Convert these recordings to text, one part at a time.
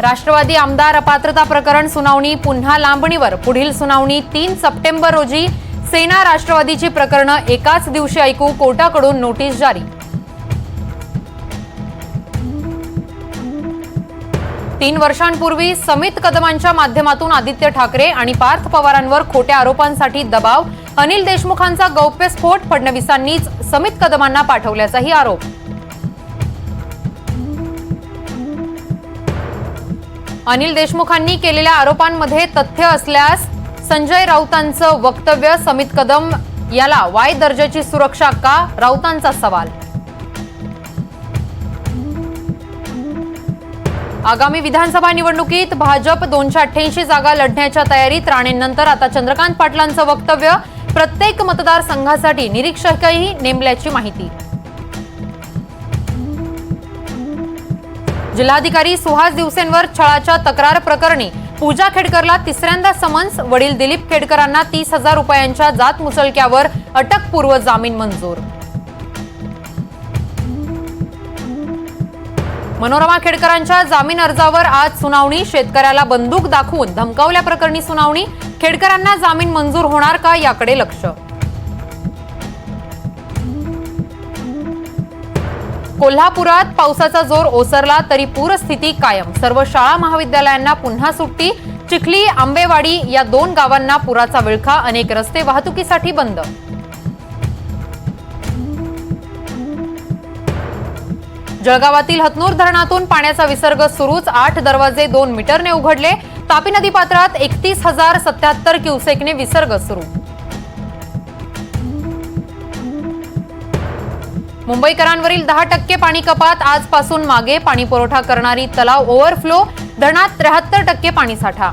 राष्ट्रवादी आमदार अपात्रता प्रकरण सुनावणी पुन्हा लांबणीवर. पुढील सुनावणी तीन सप्टेंबर रोजी सेना राष्ट्रवादीची प्रकरणं एकाच दिवशी ऐकू कोर्टाकडून नोटीस जारी. तीन वर्षांपूर्वी समित कदमांच्या माध्यमातून आदित्य ठाकरे आणि पार्थ पवारांवर खोट्या आरोपांसाठी दबाव अनिल देशमुखांचा गौप्यस्फोट फडणवीसांनीच समित कदमांना पाठवल्याचाही आरोप. अनिल देशमुखांनी केलेल्या आरोपांमध्ये तथ्य असल्यास संजय राऊतांचं वक्तव्य समित कदम याला वाय दर्जाची सुरक्षा का? राऊतांचा सवाल. आगामी विधानसभा निवडणुकीत भाजप दोनशे अठ्ठ्याऐंशी जागा लढण्याच्या तयारीत राणेंनंतर आता चंद्रकांत पाटलांचं वक्तव्य. प्रत्येक मतदारसंघासाठी निरीक्षकही नेमल्याची माहिती. जिल्हाधिकारी सुहास दिवसेंवर छळाच्या तक्रार प्रकरणी पूजा खेडकरला तिसऱ्यांदा समन्स वडील दिलीप खेडकरांना तीस हजार रुपयांच्या जात मुचलक्यावर अटकपूर्व जामीन मंजूर. मनोरमा खेडकरांच्या जामीन अर्जावर आज सुनावणी शेतकऱ्याला बंदूक दाखवून धमकावल्याप्रकरणी सुनावणी खेडकरांना जामीन मंजूर होणार का याकडे लक्ष? कोल्हापुरात पावसाचा जोर ओसरला तरी पूरस्थिती कायम. सर्व शाळा महाविद्यालयांना पुन्हा सुट्टी. चिखली आंबेवाडी या दोन गावांना पुराचा विळखा. अनेक रस्ते वाहतुकीसाठी बंद. जळगावातील हतनूर धरणातून पाण्याचा विसर्ग सुरूच. आठ दरवाजे दोन मीटरने उघडले. तापी नदी पात्रात एकतीस हजार सत्याहत्तर क्युसेकने विसर्ग सुरू. मुंबईकरांवरील दहा टक्के पाणी कपात आजपासून मागे. पाणी पुरवठा करणारी तलाव ओव्हरफ्लो धरणात त्र्याहत्तर टक्के पाणीसाठा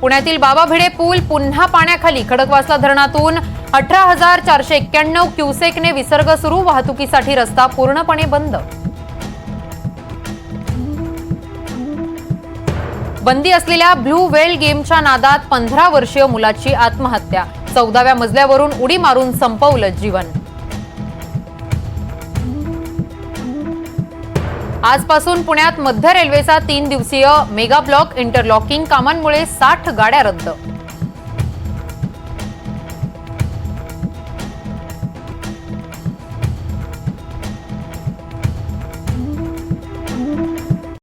पुण्यातील बाबा भिडे पूल पुन्हा पाण्याखाली. खडकवासला धरणातून अठरा हजार चारशे एक्क्याण्णव क्युसेकने विसर्ग सुरू. वाहतुकीसाठी रस्ता पूर्णपणे बंद. बंदी असलेल्या ब्लू वेल गेमच्या नादात पंधरा वर्षीय मुलाची आत्महत्या. चौदाव्या मजल्यावरून उडी मारून संपवलं जीवन. आजपासून पुण्यात मध्य रेल्वेचा तीन दिवसीय मेगा ब्लॉक इंटरलॉकिंग कामांमुळे साठ गाड्या रद्द